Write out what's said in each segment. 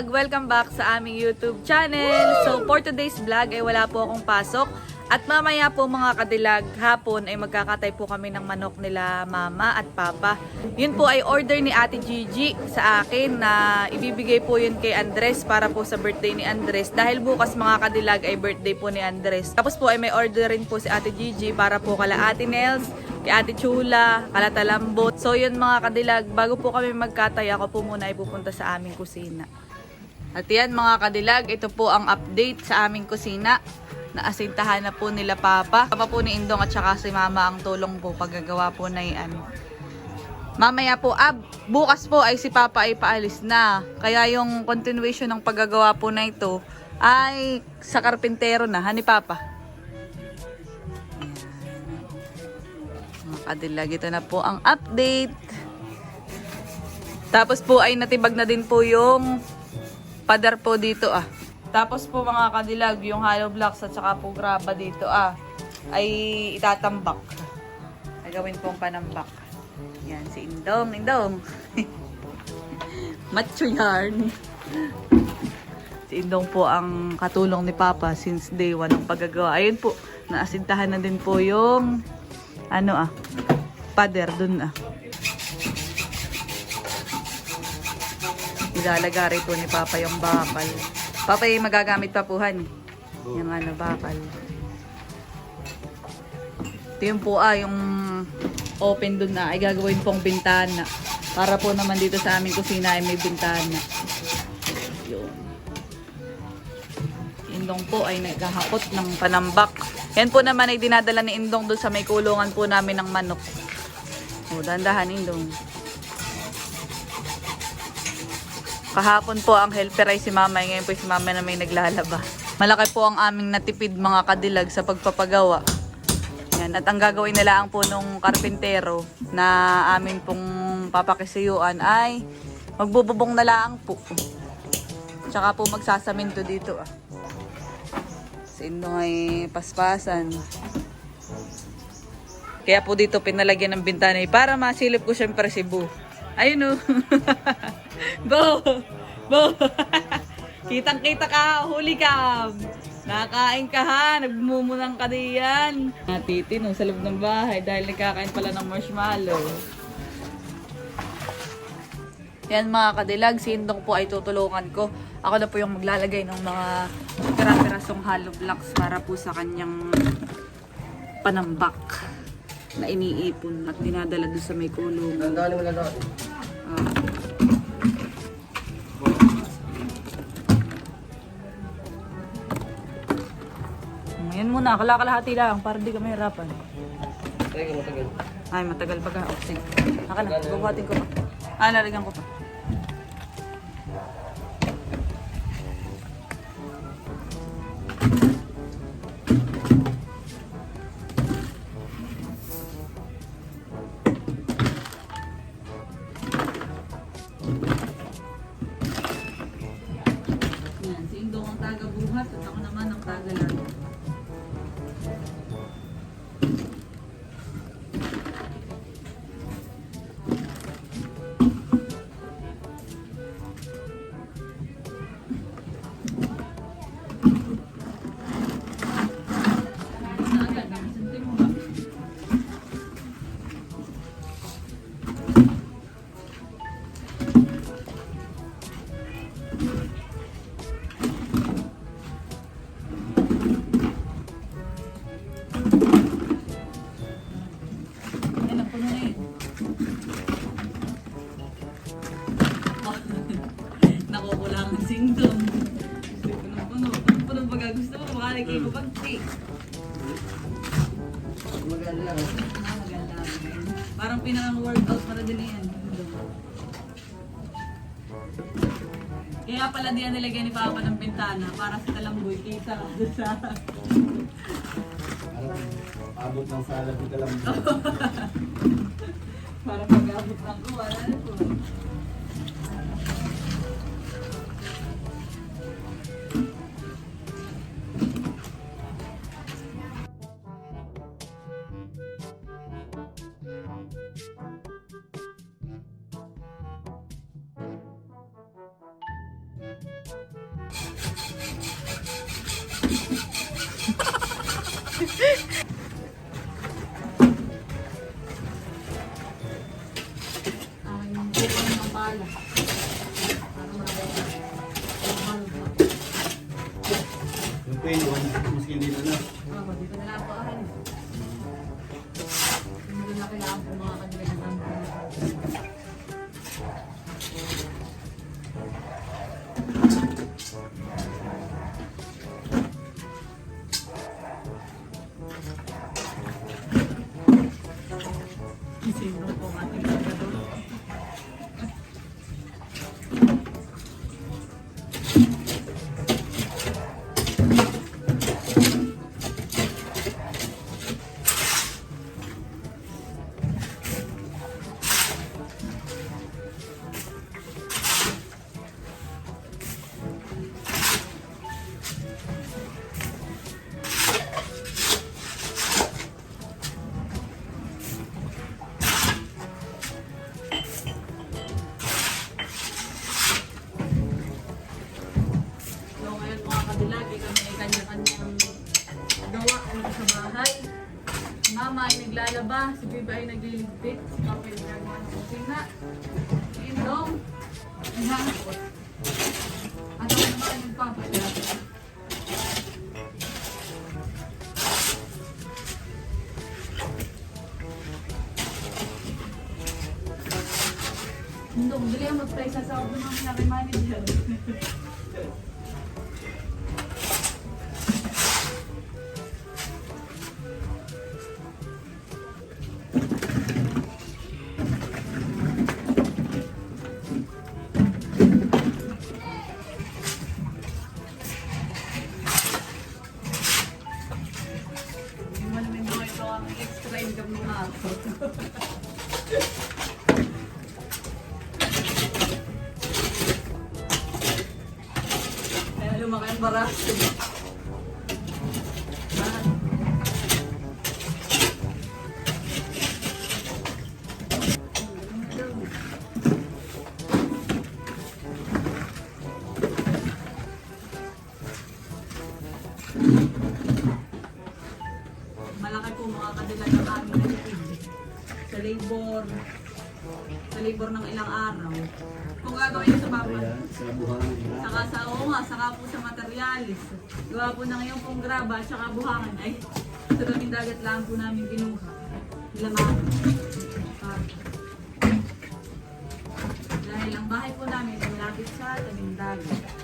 kadilag, welcome back sa aming YouTube channel. So for today's vlog ay wala po akong pasok. At mamaya po mga kadilag, hapon ay magkakatay po kami ng manok nila mama at papa. Yun po ay order ni Ate Gigi sa akin na ibibigay po yun kay Andres para po sa birthday ni Andres. Dahil bukas mga kadilag ay birthday po ni Andres. Tapos po ay may order rin po si Ate Gigi para po kala Ate Nels, kay Ate Chula, kala Talambot. So yun mga kadilag, bago po kami magkatay, ako po muna ay pupunta sa aming kusina. At yan mga kadilag, ito po ang update sa aming kusina. Naasintahan na po nila Papa. Papa po ni Indong at saka si Mama ang tulong po paggagawa po na yan. Mamaya po, ah, bukas po ay si Papa ay paalis na. Kaya yung continuation ng paggagawa po na ito ay sa karpintero na. Hani Papa? Ayan. Mga kadilag, ito na po ang update. Tapos po ay natibag na din po yung padar po dito ah. Tapos po mga kadilag, yung hollow blocks at saka po graba dito ah, ay itatambak. Ay gawin pong panambak. Yan, si Indong, Indong. Macho yarn. Si Indong po ang katulong ni Papa since day one ng paggagawa. Ayun po, naasintahan na din po yung ano ah, pader dun ah. Ilalagari po ni Papa yung bakal. Papa yung magagamit pa po, Han. Yung ano, bakal. Ito yung po ah, yung open dun na ay gagawin pong bintana. Para po naman dito sa aming kusina ay may bintana. Yun. Indong po ay naghahakot ng panambak. Yan po naman ay dinadala ni Indong doon sa may kulungan po namin ng manok. O, dandahan Indong. Kahapon po ang helper ay si mama. Ngayon po si mama na may naglalaba. Malaki po ang aming natipid mga kadilag sa pagpapagawa. Yan. At ang gagawin nila ang po nung karpintero na amin pong papakisiyuan ay magbububong na lang po. Tsaka po magsasaminto dito ah. Ay paspasan. Kaya po dito pinalagyan ng bintana eh, para masilip ko syempre si Boo. Ayun oh. Bo! Bo! Kitang kita ka, huli ka. Nakain ka ha, nagmumulang ka diyan. Natitin oh, sa loob ng bahay dahil nagkakain pala ng marshmallow. Yan mga kadilag, si Indong po ay tutulungan ko. Ako na po yung maglalagay ng mga tira-tirasong hollow blocks para po sa kanyang panambak na iniipon at dinadala doon sa may kulungan. Nandali mo na doon. Muna, kalakalahati lang para di ka mahirapan. Teka, matagal. Ay, matagal pa ka. Oh, sige. Naka na, bubuhatin ko pa. Ah, lalagyan ko pa. Nilagyan ni Papa ng bintana para sa talamboy kita sa... Parang abot ng salad ko lang. para pag-abot ng kuha. Ano po? Yung pain, mas hindi na na. Ako, dito na lang po akin. Hindi na kailangan po mga kanilang ng nagagawa ng kusina. Si Indong, ay hangkot. At ako naman ay income ng ako. Lumaki ang baras. Sa labor ng ilang araw. Kung gagawin sa papa, sa buhangin. saka sa oo nga, saka po sa materialis. Gawa po ng iyong pong graba, saka buhangan ay sa kaming dagat lang po namin kinuha. Laman. Ah. Dahil ang bahay po namin ay malapit sa tabing dagat.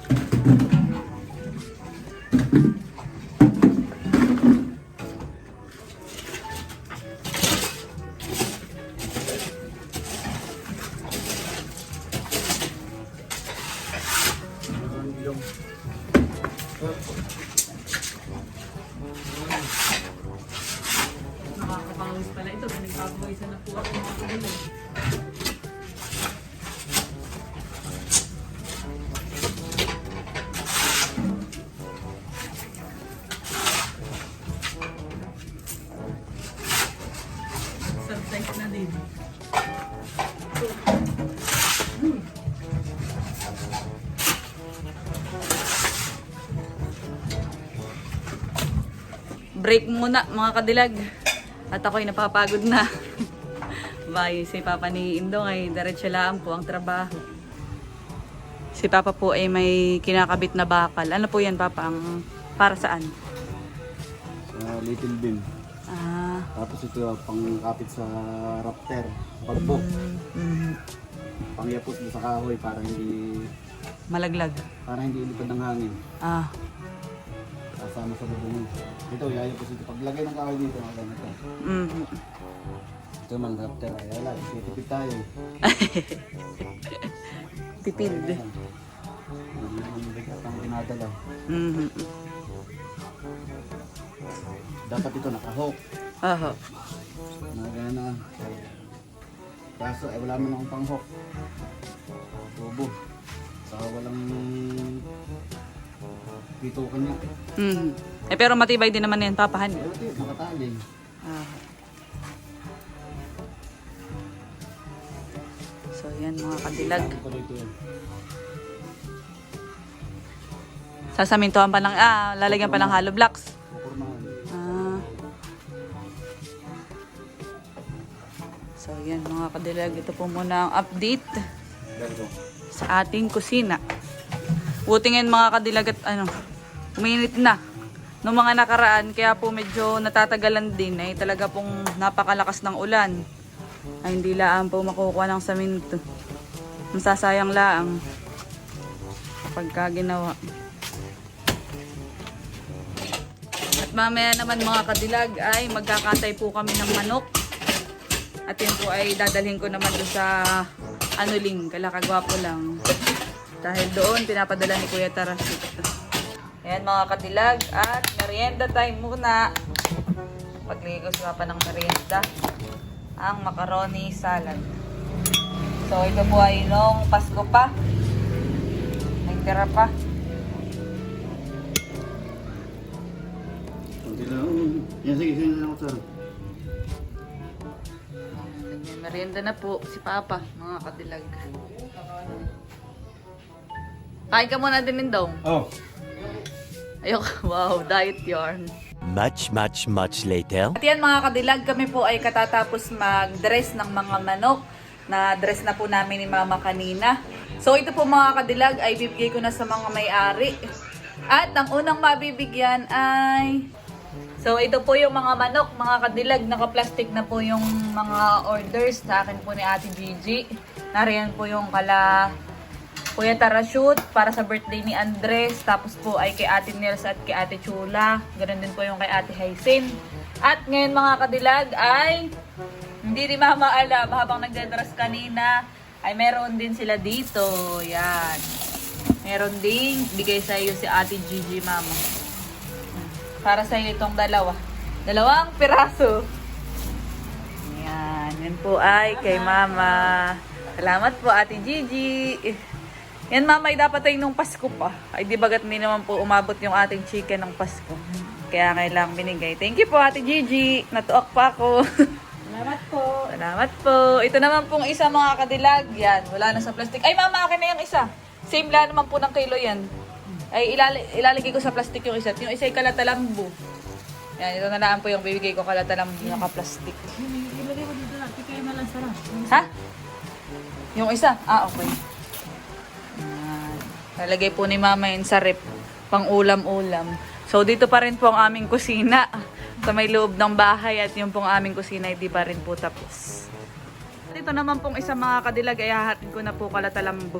Subsize na din. Break muna mga kadilag. At ako'y napapagod na. Bye, si Papa ni Indong ay diretso lang po ang trabaho. Si Papa po ay may kinakabit na bakal. Ano po yan Papa? Ang para saan? Sa little beam. Ah, Tapos ito pangkapit sa raptor. Pagbok. mm, Pangyapos mo sa kahoy para hindi malaglag. para hindi ilipad ng hangin. Ah, Kasama sa bubungan. Ito, yayapos ito. Paglagay ng kahoy dito, mga ganito. mm, Ito man, raptor. Ay, wala. Titipid tayo. tipid. Naman bigat ang dinadala. Mm, Dapat ito nakahok. Oho. Na gana. Kaso ay wala man akong panghok. Tubo. Saka walang pito kanya. Mm. Eh pero matibay din naman yan, papahan. Pero ito, nakatali. Ah. So yan mga kadilag. Sasamintuhan pa ng, ah, lalagyan pa ng hollow blocks. Ah. So, yan mga kadilag. Ito po muna ang update sa ating kusina. Buti ngayon mga kadilag at ano, uminit na. Noong mga nakaraan, kaya po medyo natatagalan din ay talaga pong napakalakas ng ulan. Ay hindi laang po makukuha ng saminto. Masasayang laang pagka ginawa. At mamaya naman mga kadilag ay magkakatay po kami ng manok. At yun po ay dadalhin ko naman doon sa anuling, kalakagwapo lang. Dahil doon, pinapadala ni Kuya Tarasit. Ayan mga kadilag, at merienda time muna. Pagligos nga pa ng merienda, ang macaroni salad. So ito po ay nung Pasko pa. Nagtira pa. Kunti lang. Yan, sige, sige na lang ako sir. Merienda na po si Papa, mga kadilag. Kain ka muna din Dong. Oh. Ayoko, wow, diet yarn. Much, much, much later. At yan mga kadilag, kami po ay katatapos mag-dress ng mga manok na dress na po namin ni Mama kanina. So ito po mga kadilag ay bibigay ko na sa mga may-ari. At ang unang mabibigyan ay... So ito po yung mga manok, mga kadilag, naka-plastic na po yung mga orders sa akin po ni Ate Gigi. Nariyan po yung kala Kuya Tarashoot para sa birthday ni Andres. Tapos po ay kay Ate Nels at kay Ate Chula. Ganun din po yung kay Ate Haisin. At ngayon mga kadilag ay hindi ni Mama alam habang nagdadras kanina ay meron din sila dito. Yan. Meron ding bigay sa iyo si Ate Gigi Mama. Para sa iyo itong dalawa. Dalawang piraso. Yan. Yan po ay kay Mama. Salamat po Ate Gigi. Yan mama, ay dapat ay nung Pasko pa. Ay di bagat hindi naman po umabot yung ating chicken ng Pasko. Kaya kailangang binigay. Thank you po Ate Gigi. Natuok pa ako. Salamat po. Salamat po. Ito naman pong isa mga kadilag. Yan, wala na sa plastic. Ay mama, akin na yung isa. Same lang naman po ng kilo yan. Ay ilali- ilalagay ko sa plastic yung isa. Yung isa ay kalatalambo. Yan, ito na lang po yung bibigay ko kalatalambo naka-plastic. Ilagay mo dito lang. Tikay mo lang sarap. Ha? Yung isa? Ah, okay. Yan. Nalagay po ni mama yun sa rep. Pang ulam-ulam. So, dito pa rin po ang aming kusina. Sa may loob ng bahay at yung pong aming kusina hindi pa rin po tapos. Dito naman pong isang mga kadilag ay hahatid ko na po kala talambo.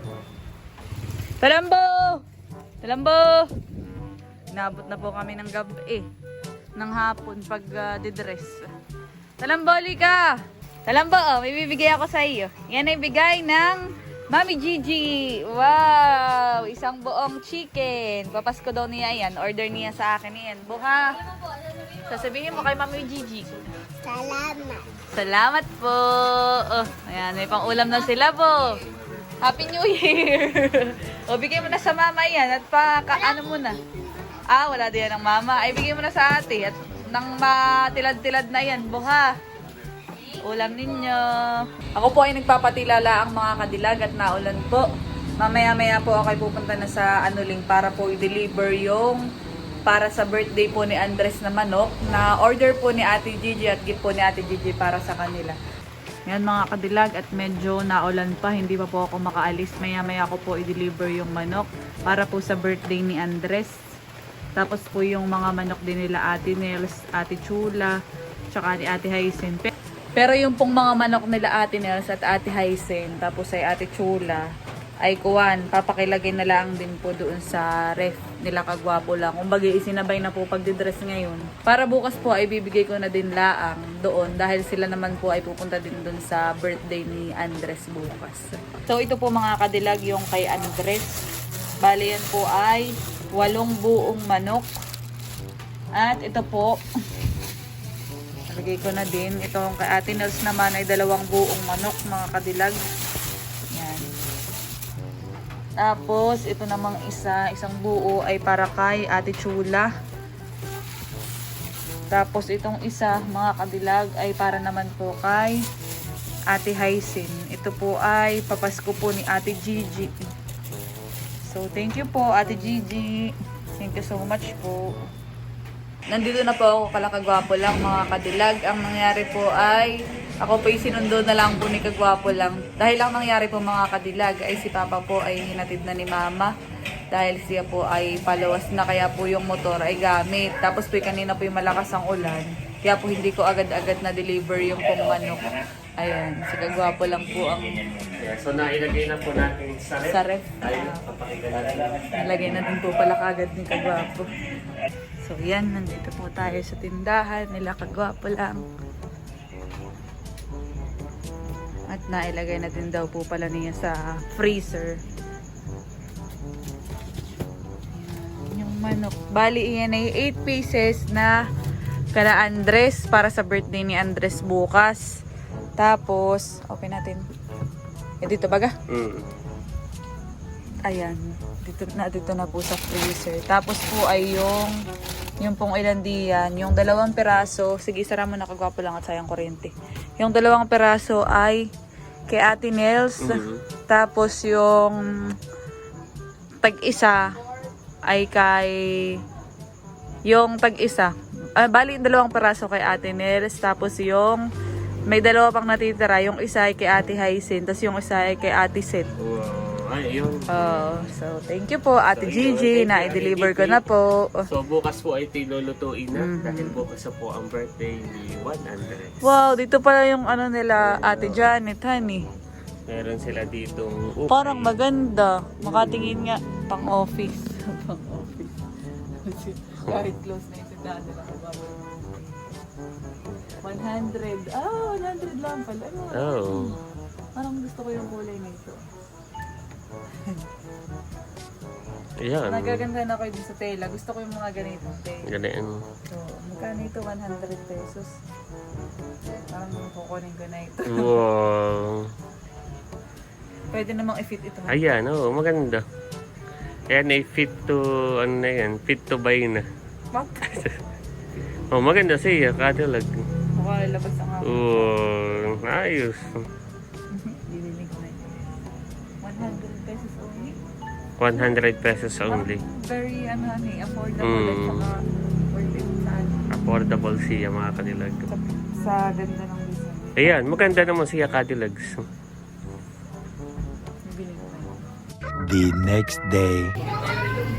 Talambo! Talambo! Inabot na po kami ng gabi ng hapon pag ah, didress. Talamboli ka! Talambo, oh, may bibigay ako sa iyo. Yan ay bigay ng Mami Gigi. Wow! Isang buong chicken. Papasko daw niya yan. Order niya sa akin yan. Buha. Sasabihin mo kay Mami Gigi. Salamat. Salamat po. Oh, ayan, may pang-ulam na sila po. Happy New Year! o, bigay mo na sa mama yan at pa, ka, ano muna. Ah, wala din yan ng mama. Ay, bigay mo na sa ate at nang matilad-tilad na yan, buha. Ulam ninyo. Ako po ay nagpapatilala ang mga kadilag at naulan po. Mamaya-maya po ako ay pupunta na sa Anuling para po i-deliver yung para sa birthday po ni Andres na manok na order po ni Ate Gigi at gift po ni Ate Gigi para sa kanila. Yan mga kadilag at medyo naulan pa, hindi pa po ako makaalis. Maya-maya ko po i-deliver yung manok para po sa birthday ni Andres. Tapos po yung mga manok din nila Ate Nels, Ate Chula, tsaka ni Ate Hyacinth. Pe- Pero yung pong mga manok nila Ate Nels at Ate Hyacinth, tapos ay Ate Chula, ay kuwan, papakilagay na lang din po doon sa ref nila kagwapo lang. Kung bagay isinabay na po pagdidress ngayon. Para bukas po ay bibigay ko na din laang doon dahil sila naman po ay pupunta din doon sa birthday ni Andres bukas. So ito po mga kadilag yung kay Andres. Bali yan po ay walong buong manok. At ito po, Lagay ko na din. Ito kay Ate Nels naman ay dalawang buong manok mga kadilag. Yan. Tapos, ito namang isa, isang buo ay para kay Ate Chula. Tapos, itong isa, mga kadilag, ay para naman po kay Ate Hysin. Ito po ay papasko po ni Ate Gigi. So, thank you po, Ate Gigi. Thank you so much po. Nandito na po ako kalakagwapo lang mga kadilag. Ang nangyari po ay ako po yung sinundo na lang po ni Kagwapo lang. Dahil ang nangyari po mga kadilag ay si Papa po ay hinatid na ni Mama. Dahil siya po ay palawas na kaya po yung motor ay gamit. Tapos po kanina po yung malakas ang ulan. Kaya po hindi ko agad-agad na deliver yung pong manok. Ayan, si Kagwapo lang po ang so nailagay na po natin sa ref. sa ref. Tayo, papakita natin. Nalagay na din po pala kagad ni Kagwapo. So yan, nandito po tayo sa tindahan nila Kagwapo lang. At nailagay na din daw po pala niya sa freezer. Yan, yung manok. Bali, yan ay 8 pieces na kala Andres para sa birthday ni Andres bukas. Tapos, open natin. Eh, dito baga? Mm. Ayan, dito na dito na po sa freezer. Tapos po ay yung yung pong ilan diyan, yung dalawang peraso, sige sara mo na kagwapo lang at sayang kuryente. Yung dalawang peraso ay kay Ate Nels. Mhm. Tapos yung tag-isa ay kay yung tag-isa. Ah, bali yung dalawang peraso kay Ate Nels. Tapos yung may dalawa pang natitira. Yung isa ay kay Ate Hyacinth. Tapos yung isa ay kay Ate Seth. Wow. Ay, yun. Oh, so thank you po Ate So, Gigi yun, na thank you, i-deliver Ate ko Gigi. na po. So bukas po ay tinulutuin na Mhm. dahil bukas na po ang birthday ni Juan Andres. Wow, dito pala yung ano nila Ate Janet, honey. Meron sila dito. Parang maganda. Makatingin nga pang office. pang office. Kahit close na yung tindahan nila. 100. Ah, 100 lang pala. Ano? Oh. Parang gusto ko yung kulay nito. Ayan. Nagaganda na kayo dun sa tela. Gusto ko yung mga ganitong tela. Ganyan. So, magkano ito? 100 pesos. Parang kukunin ko na ito. Wow. Pwede namang i-fit ito. Ayan, oh, maganda. Ayan ay fit to, ano na yan, fit to buy na. What? Oh, maganda siya, Cadillac. Mukha lalabas ang ako. Oh, ayos. 100 pesos only. Very, ano, eh, affordable Mm. at saka worth it sa, ano, Affordable siya mga Cadillac. sa, sa ganda ng design. Ayan, maganda naman siya ito. The next day.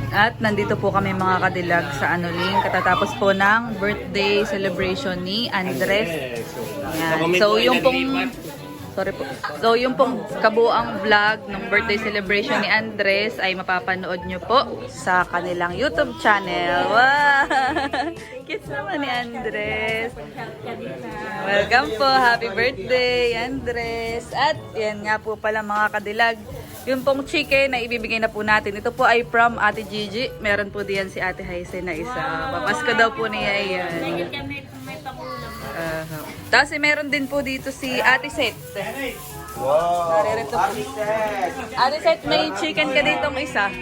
At nandito po kami mga kadilag sa Anoling katatapos po ng birthday celebration ni Andres. Yan. So yung pong Sorry po. So yung pong kabuang vlog ng birthday celebration ni Andres ay mapapanood nyo po sa kanilang YouTube channel. Wow! Kiss naman ni Andres. Welcome po. Happy birthday, Andres. At yan nga po pala mga kadilag. Yung pong chicken na ibibigay na po natin. Ito po ay from Ate Gigi. Meron po diyan si Ate Haisen na isa. Papasko daw po niya yan. Kami may pakulam. Uh, Tapos eh, meron din po dito si Ate Set. Wow! Naririto po. Ate Set, may chicken ka ditong isa.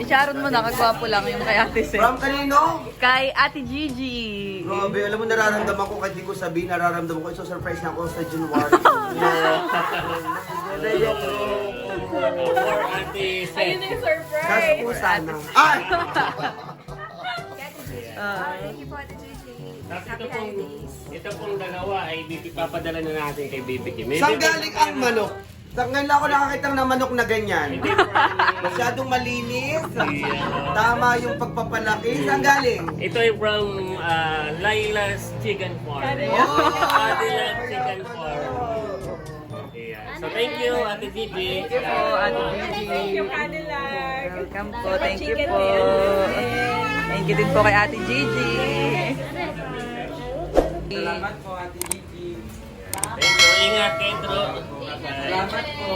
Isharon mo na, kagwapo lang yung kay Ate Set. From kanino? Kay Ate Gigi. Grabe, alam mo nararamdaman ko kahit di ko sabihin, nararamdaman ko. Ito surprise na ako sa January. For Ate Seth. Kaso po sana. Ay! Ah, Tapos ito pong, ito pong dalawa ay ipapadala na natin kay Baby Kim. Saan galing ang manok? Saan ngayon ako nakakita ng manok na ganyan? Masyadong malinis. Yeah. Tama yung pagpapalaki. Saan galing? Ito ay from uh, Laila's Chicken Farm. Cadillac Chicken Farm. Yeah. So thank you, Ate Gigi. Thank you po, Ate Gigi. Welcome po. Thank you po. Thank you din po kay Ate Gigi. Salamat po, Ate Gigi. Thank you. Ingat. Bye-bye. Salamat po.